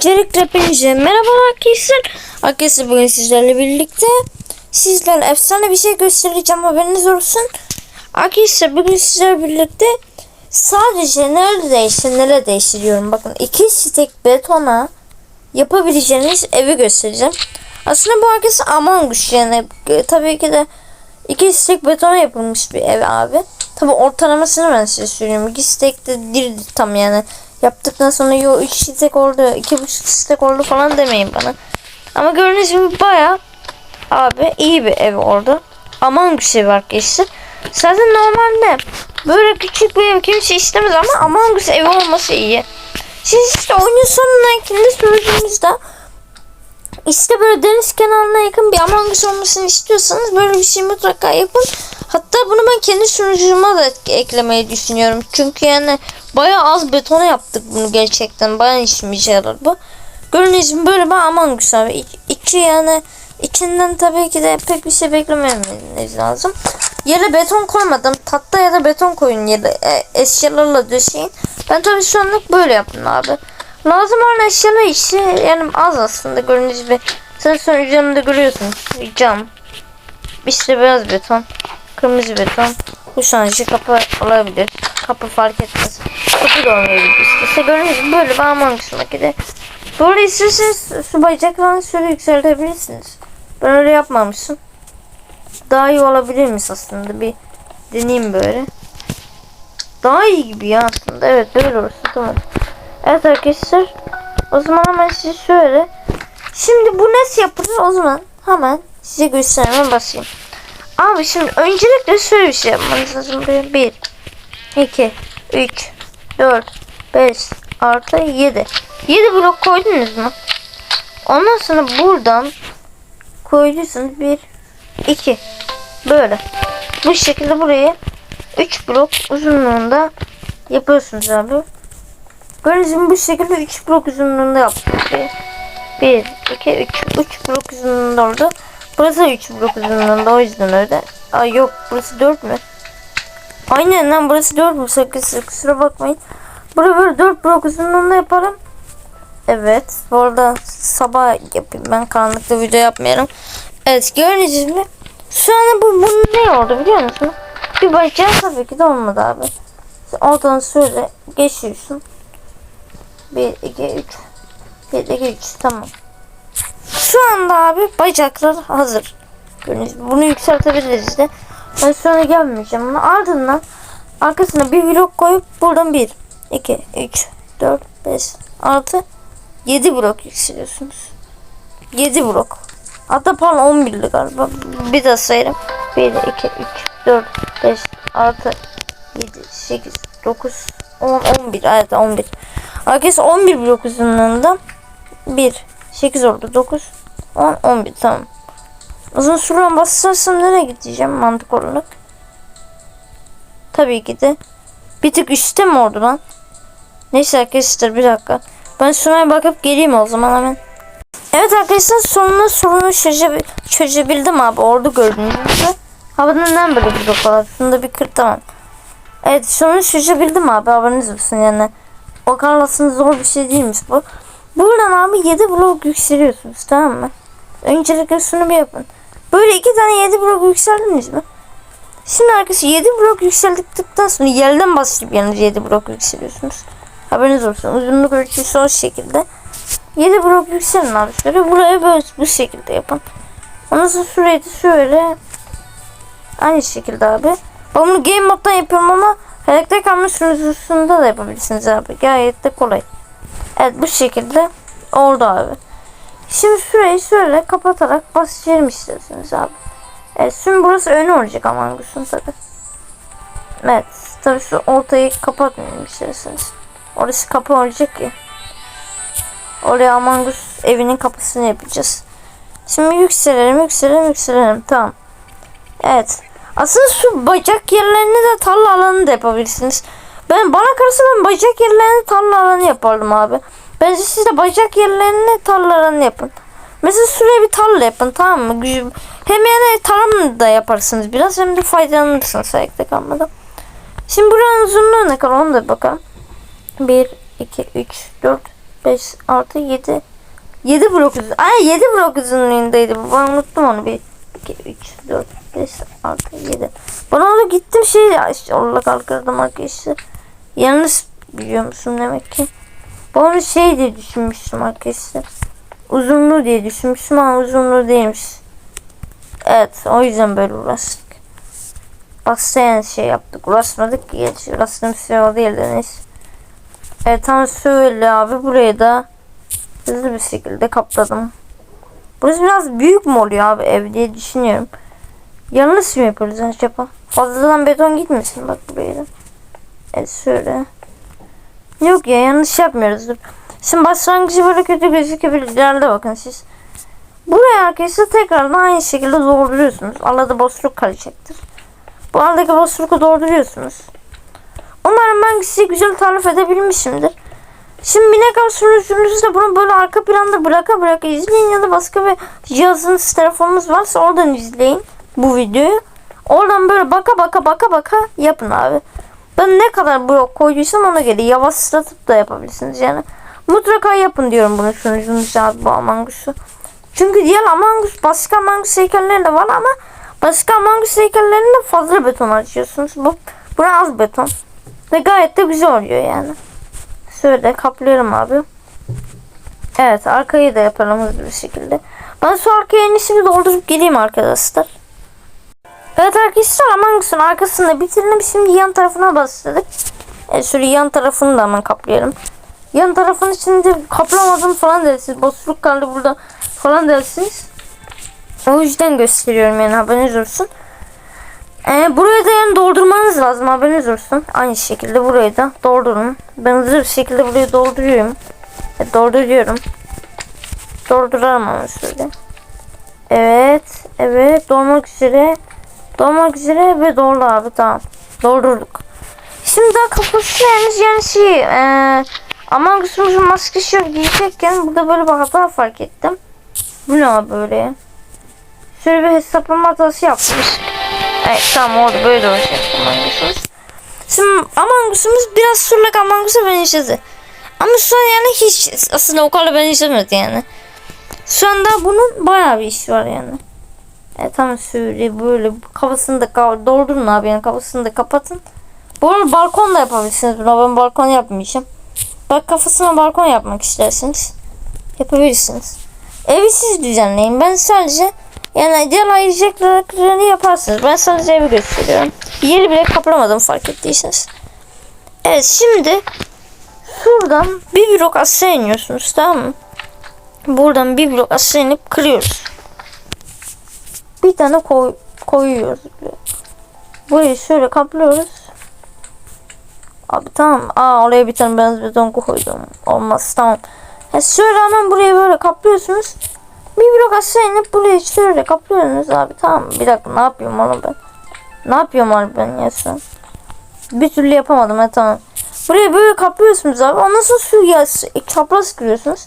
Öncelikle hepinize merhaba arkadaşlar. Arkadaşlar bugün sizlerle birlikte sizlerle efsane bir şey göstereceğim haberiniz olsun. Arkadaşlar bugün sizlerle birlikte sadece nerede değişti nerede değişti diyorum. Bakın iki stek betona yapabileceğiniz evi göstereceğim. Aslında bu arkadaşlar Among Us yani tabii ki de iki stek betona yapılmış bir ev abi. Tabi ortalamasını ben size söyleyeyim. İki stek de değil tam yani. Yaptıktan sonra yo 3 stek oldu, 2,5 stek oldu falan demeyin bana. Ama gördüğünüz gibi baya abi iyi bir ev oldu. Aman bir şey var arkadaşlar. Zaten normalde böyle küçük bir ev kimse istemez ama Among Us evi olması iyi. Siz işte oyunun sonundakinde sürecimizde işte böyle deniz kenarına yakın bir Among Us olmasını istiyorsanız böyle bir şey mutlaka yapın. Hatta bunu ben kendi sunucuma da eklemeyi düşünüyorum. Çünkü yani bayağı az betona yaptık bunu gerçekten. Bayağı işimize yarar bu. Gördüğünüz gibi böyle bir Among Us abi. İçi yani içinden tabii ki de pek bir şey beklememeniz lazım. Yere beton koymadım. Tahta ya da beton koyun yere e, eşyalarla döşeyin. Ben tabii şu anlık böyle yaptım abi. Lazım olan eşyalar işi yani az aslında gördüğünüz gibi. Sen sonra üzerinde görüyorsunuz. Cam. İşte beyaz beton. Kırmızı beton. Bu şanjı kapı olabilir. Kapı fark etmez. Kapı da olmayabilir. İşte gibi böyle Among Us makine. Böyle isterseniz su bacaklarını şöyle yükseltebilirsiniz. Ben öyle yapmamışım. Daha iyi olabilirmiş aslında. Bir deneyeyim böyle. Daha iyi gibi ya aslında. Evet böyle olursa tamam. Evet arkadaşlar. O zaman hemen size şöyle. Şimdi bu nasıl yapılır o zaman hemen size göstermeye başlayayım. Abi şimdi öncelikle şöyle bir şey yapmanız lazım. Buraya 1, 2, 3, 4, 5, artı 7. 7 blok koydunuz mu? Ondan sonra buradan koyduysanız 1, 2. Böyle. Bu şekilde buraya 3 blok uzunluğunda yapıyorsunuz abi. Gibi bu şekilde 3 blok uzunluğunda yaptık. 1, 2, 3. 3 blok uzunluğunda oldu. Burası 3 blok uzunluğunda o yüzden öyle. Ay yok burası 4 mü? Aynen lan burası 4 bu sakın kusura bakmayın. Burası böyle 4 blok uzunluğunda yaparım. Evet bu arada sabah yapayım ben karanlıkta video yapmıyorum. Evet gördüğünüz gibi şu an bu, bu ne oldu biliyor musun? Bir bacağı tabii ki de olmadı abi. Oradan şöyle geçiyorsun. 1, 2, 3. 1, 2, 3 tamam. Şu anda abi bacaklar hazır. Bunu yükseltebiliriz de. Ben sonra gelmeyeceğim. Ama ardından arkasına bir blok koyup buradan 1, 2, 3, 4, 5, 6, 7 blok yükseliyorsunuz. 7 blok. Hatta pardon 11'li galiba. Bir daha sayarım. 1, 2, 3, 4, 5, 6, 7, 8, 9, 10, 11. Evet 11. Arkadaşlar 11 blok uzunluğunda 1, 8 oldu 9, 10, 11 tamam. Uzun süren basarsam nereye gideceğim mantık olarak? Tabii ki de. Bir tık üstte mi oldu lan? Neyse arkadaşlar bir dakika. Ben şuna bakıp geleyim o zaman hemen. Evet arkadaşlar sonunda sorunu çöze, çözebildim abi. Orada gördüğünüz gibi. Hava neden böyle bir blok var? Şunu bir kır. Evet sorunu çözebildim abi. Haberiniz olsun yani. Aslında zor bir şey değilmiş bu. Buradan abi 7 blok yükseliyorsunuz tamam mı? Öncelikle şunu bir yapın. Böyle iki tane 7 blok yükseldiniz mi? Şimdi arkadaşlar 7 blok yükseldikten sonra yerden başlayıp yalnız 7 blok yükseliyorsunuz. Haberiniz olsun. Uzunluk ölçüsü o şekilde. 7 blok yükselin şöyle. Buraya böyle bu şekilde yapın. Ondan sonra da şöyle. Aynı şekilde abi. Ben bunu game moddan yapıyorum ama Kalma sunucusunda da yapabilirsiniz abi. Gayet de kolay. Evet bu şekilde oldu abi. Şimdi şurayı şöyle kapatarak basacağım isterseniz abi. Evet şimdi burası önü olacak Amangus'un tabi. Evet tabi şu ortayı kapatmayalım isterseniz. Orası kapı olacak ki. Oraya Amangus evinin kapısını yapacağız. Şimdi yükselelim yükselelim yükselelim tamam. Evet. Aslında şu bacak yerlerini de tarla alanı da yapabilirsiniz. Ben bana kalırsa ben bacak yerlerini tarla alanı yapardım abi. Bence siz de bacak yerlerini tarla alanı yapın. Mesela şuraya bir tarla yapın tamam mı? Hem yani tarım da yaparsınız biraz hem de faydalanırsınız ayakta kalmadan. Şimdi buranın uzunluğu ne kadar onu da bakalım. 1, 2, 3, 4, 5 artı 7. 7 blok uzun. Ay 7 blok uzunluğundaydı. Ben unuttum onu. 1, 2, 3, 4, 5 artı 7. Ben orada gittim şey ya işte orada kalkırdım arkadaşlar. Yalnız biliyor musun demek ki. Ben onu şey diye düşünmüştüm arkadaşlar. Uzunluğu diye düşünmüştüm ama uzunluğu değilmiş. Evet o yüzden böyle uğraştık. Basayan şey yaptık. Uğraşmadık ki. Gerçi uğraştığım şey o değil de neyse. Evet tam söyle abi burayı da hızlı bir şekilde kapladım. Burası biraz büyük mü oluyor abi ev diye düşünüyorum. Yanlış mı yapıyoruz acaba? Fazladan beton gitmesin bak buraya da. Evet şöyle. Yok ya yanlış yapmıyoruz. Şimdi başlangıcı böyle kötü gözükebilir. İleride bakın siz. Buraya arkadaşlar tekrardan aynı şekilde dolduruyorsunuz. Arada boşluk kalacaktır. Bu aradaki boşluğu dolduruyorsunuz. Umarım ben size güzel tarif edebilmişimdir. Şimdi binek av sürücünüzde bunu böyle arka planda bıraka bıraka izleyin ya da başka bir cihazınız telefonunuz varsa oradan izleyin bu videoyu. Oradan böyle baka baka baka baka yapın abi. Ben ne kadar blok koyduysam ona göre yavaşlatıp da yapabilirsiniz yani. Mutlaka yapın diyorum bunu sunucunuzda abi bu Among Us'u. Çünkü diğer Among Us başka Among Us heykelleri de var ama başka Among Us heykellerinde fazla beton harcıyorsunuz. Bu, buna az beton. Ve gayet de güzel oluyor yani. Şöyle kaplıyorum abi. Evet arkayı da yapalım hızlı bir şekilde. Ben şu arkaya en iyisini doldurup geleyim arkadaşlar. Evet arkadaşlar Among arkasında bitirdim. Şimdi yan tarafına başladık. Evet şöyle yan tarafını da hemen kaplayalım. Yan tarafını şimdi kaplamadım falan dersiniz. Boşluk kaldı burada falan dersiniz. O yüzden gösteriyorum yani haberiniz olsun. Ee, buraya da yani doldurmanız lazım haberiniz olsun. Aynı şekilde burayı da doldurun. Ben hızlı bir şekilde burayı dolduruyorum. Evet, dolduruyorum. Dolduralım ama şöyle. Evet. Evet. Dolmak üzere. Dolmak üzere ve doldu abi tamam. Doldurduk. Şimdi daha kafasına henüz yani şey ee, aman kısmımızın maskesi yok diyecekken burada böyle bir hata fark ettim. Bu ne abi böyle? Şöyle bir hesaplama hatası yapmış. Evet tamam oldu böyle olacak Among Us'umuz. Şimdi Among Us'umuz biraz surlak Among Us'a benzedi. Ama şu an yani hiç aslında o kadar benzemedi yani. Şu anda bunun bayağı bir işi var yani. Evet tamam şöyle böyle kafasını da doldurun abi yani kafasını da kapatın. Bu arada balkon da yapabilirsiniz. Buna ben balkon yapmayacağım. Bak kafasına balkon yapmak isterseniz yapabilirsiniz. Evi siz düzenleyin. Ben sadece yani diğer ayıracaklarını yaparsınız. Ben sadece evi gösteriyorum. Yeri bile kaplamadım fark ettiyseniz. Evet şimdi şuradan bir blok aşağı iniyorsunuz tamam mı? Buradan bir blok aşağı inip kırıyoruz. Bir tane koy, koyuyoruz. Burayı şöyle kaplıyoruz. Abi tamam. Aa oraya bir tane beyaz beton koydum. Olmaz tamam. Ya şöyle hemen buraya böyle kaplıyorsunuz. Bir blok aşağı inip buraya şöyle kaplıyorsunuz abi. Tamam bir dakika ne yapıyorum onu ben? Ne yapıyorum abi ben ya şu? Bir türlü yapamadım ha tamam. Buraya böyle kaplıyorsunuz abi. Ondan sonra su ya çapraz kırıyorsunuz.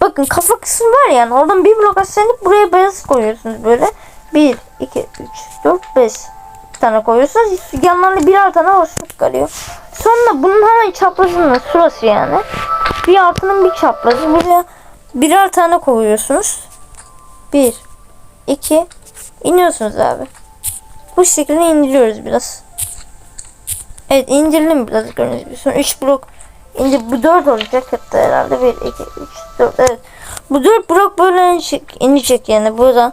Bakın kafa kısmı var yani. Oradan bir blok aşağı inip buraya beyaz koyuyorsunuz böyle. 1, 2, 3, 4, 5 tane koyuyorsunuz. Yanlarında birer tane boşluk kalıyor. Sonra bunun hemen çaprazının şurası yani. Bir altının bir çaprazı. Buraya birer tane koyuyorsunuz. 1, 2, iniyorsunuz abi. Bu şekilde indiriyoruz biraz. Evet indirelim biraz gördüğünüz gibi. Sonra 3 blok indi bu 4 olacak hatta herhalde 1 2 3 4 evet. Bu 4 blok böyle inecek, yani burada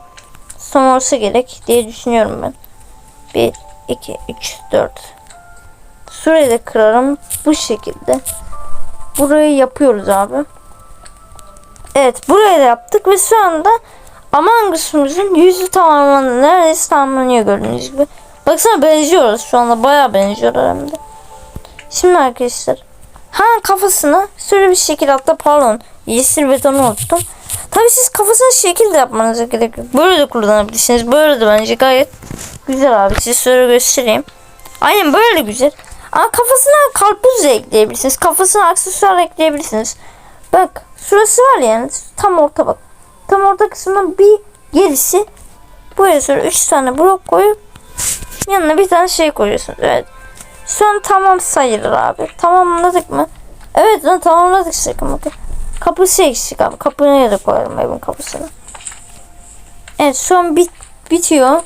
son olsa gerek diye düşünüyorum ben. 1 2 3 4 Şurayı da kırarım bu şekilde. Burayı yapıyoruz abi. Evet burayı da yaptık ve şu anda Among Us'umuzun yüzü tamamlandı. Neredeyse tamamlanıyor gördüğünüz gibi. Baksana benziyoruz şu anda bayağı benziyorlar hem de. Şimdi arkadaşlar. Ha kafasına şöyle bir şekil hatta pardon yeşil betonu unuttum. Tabii siz kafasına şekil de yapmanıza gerek. Böyle de kullanabilirsiniz. Böyle de bence gayet güzel abi. Size şöyle göstereyim. Aynen böyle güzel. Ama kafasına karpuz da ekleyebilirsiniz. Kafasına aksesuar ekleyebilirsiniz. Bak şurası var yani tam orta bak. Tam orta kısmından bir gerisi buraya sonra 3 tane blok koyup yanına bir tane şey koyuyorsunuz. Evet. Şu tamam sayılır abi. Tamamladık mı? Evet lan tamamladık şaka bakın. Kapısı eksik abi. Kapıya da koyarım evin kapısını. Evet an bit bitiyor.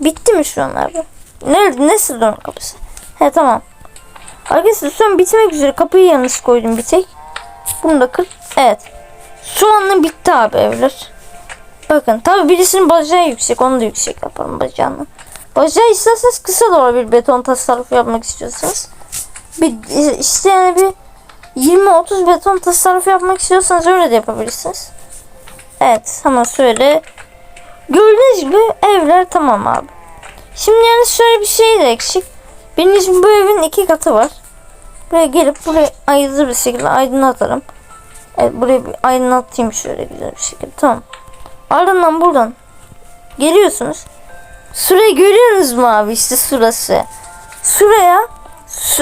Bitti mi şu an abi? Nerede? Nasıl onun kapısı? He tamam. Arkadaşlar an bitmek üzere. Kapıyı yalnız koydum bir tek. Bunu da kır. Evet. Şu anda bitti abi evler. Bakın tabi birisinin bacağı yüksek. Onu da yüksek yapalım bacağını. Bacağı isterseniz kısa da olabilir. Beton tasarrufu yapmak istiyorsanız. Bir, işte yani bir 20-30 beton tasarrufu yapmak istiyorsanız öyle de yapabilirsiniz. Evet hemen şöyle. Gördüğünüz gibi evler tamam abi. Şimdi yani şöyle bir şey de eksik. Birincisi bu evin iki katı var. Buraya gelip buraya ayrı bir şekilde aydınlatırım. Evet buraya bir aydınlatayım şöyle güzel bir şekilde. Tamam. Ardından buradan geliyorsunuz. Şurayı görüyorsunuz mu abi işte şurası. Şuraya şu,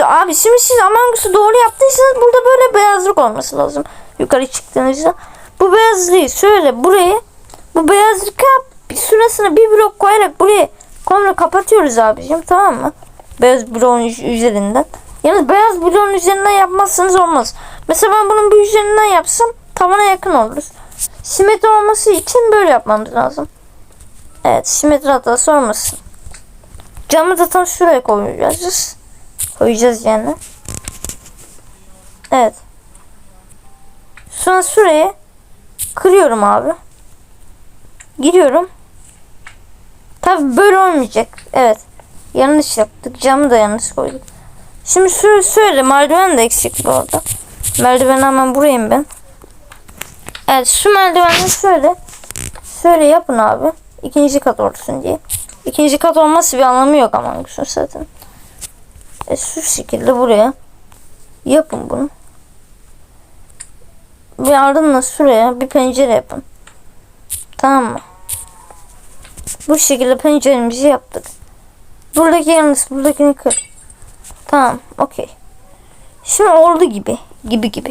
abi şimdi siz Among Us'u doğru yaptıysanız burada böyle beyazlık olması lazım. Yukarı çıktığınızda. Bu beyazlığı şöyle buraya bu beyazlığa şurasına bir blok koyarak buraya komple kapatıyoruz abicim tamam mı? Beyaz bloğun üz- üzerinden. Yalnız beyaz bloğun üzerinden yapmazsanız olmaz. Mesela ben bunun bir üzerinden yapsam tavana yakın oluruz. Simetri olması için böyle yapmamız lazım. Evet simetri hatası olmasın. Camı tam şuraya koyacağız. Koyacağız yani. Evet. Sonra şuraya kırıyorum abi. Giriyorum. Tabi böyle olmayacak. Evet. Yanlış yaptık. Camı da yanlış koyduk. Şimdi şöyle, şöyle merdiven de eksik bu arada. Merdiven hemen burayım ben. Evet şu merdiveni şöyle şöyle yapın abi. İkinci kat olsun diye. İkinci kat olması bir anlamı yok ama zaten. E, şu şekilde buraya yapın bunu. Bir ardından şuraya bir pencere yapın. Tamam mı? Bu şekilde penceremizi yaptık. Buradaki yalnız buradakini kır. Tamam okey. Şimdi oldu gibi. Gibi gibi.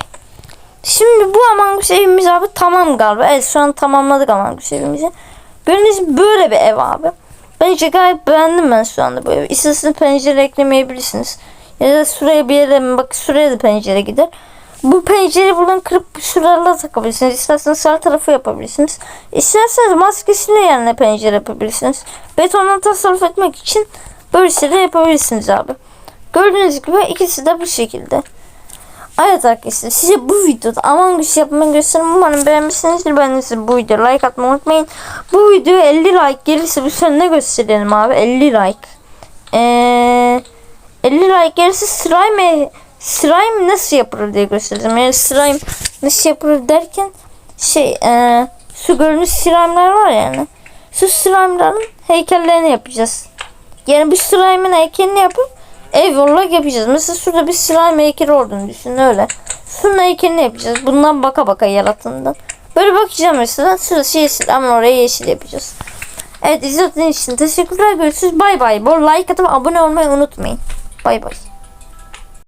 Şimdi bu Among Us evimiz abi tamam galiba. Evet şu an tamamladık Among Us evimizi. Gördüğünüz böyle bir ev abi. Bence gayet beğendim ben şu anda evi. İsterseniz pencere eklemeyebilirsiniz. Ya da şuraya bir yere bak şuraya da pencere gider. Bu pencereyi buradan kırıp şuralarla takabilirsiniz. İsterseniz sağ tarafı yapabilirsiniz. İsterseniz maskesiyle yerine pencere yapabilirsiniz. Betondan tasarruf etmek için böyle şeyler yapabilirsiniz abi. Gördüğünüz gibi ikisi de bu şekilde. Evet arkadaşlar size bu videoda Among Us yapmayı göstereyim. Umarım beğenmişsinizdir. Ben bu videoya like atmayı unutmayın. Bu videoya 50 like gelirse bu sene ne gösterelim abi? 50 like. Ee, 50 like gelirse slime slime nasıl yapılır diye göstereceğim. Yani slime nasıl yapılır derken şey ee, su görünüş slime'lar var yani. Şu slime'ların heykellerini yapacağız. Yani bu slime'ın heykelini yapıp olarak yapacağız. Mesela şurada bir slime heykeli olduğunu düşün öyle. Şunun heykelini yapacağız. Bundan baka baka yarattığından. Böyle bakacağım mesela. Şurası yeşil ama oraya yeşil yapacağız. Evet izlediğiniz için teşekkürler. Görüşürüz. Bay bay. Bu like atıp abone olmayı unutmayın. Bay bay.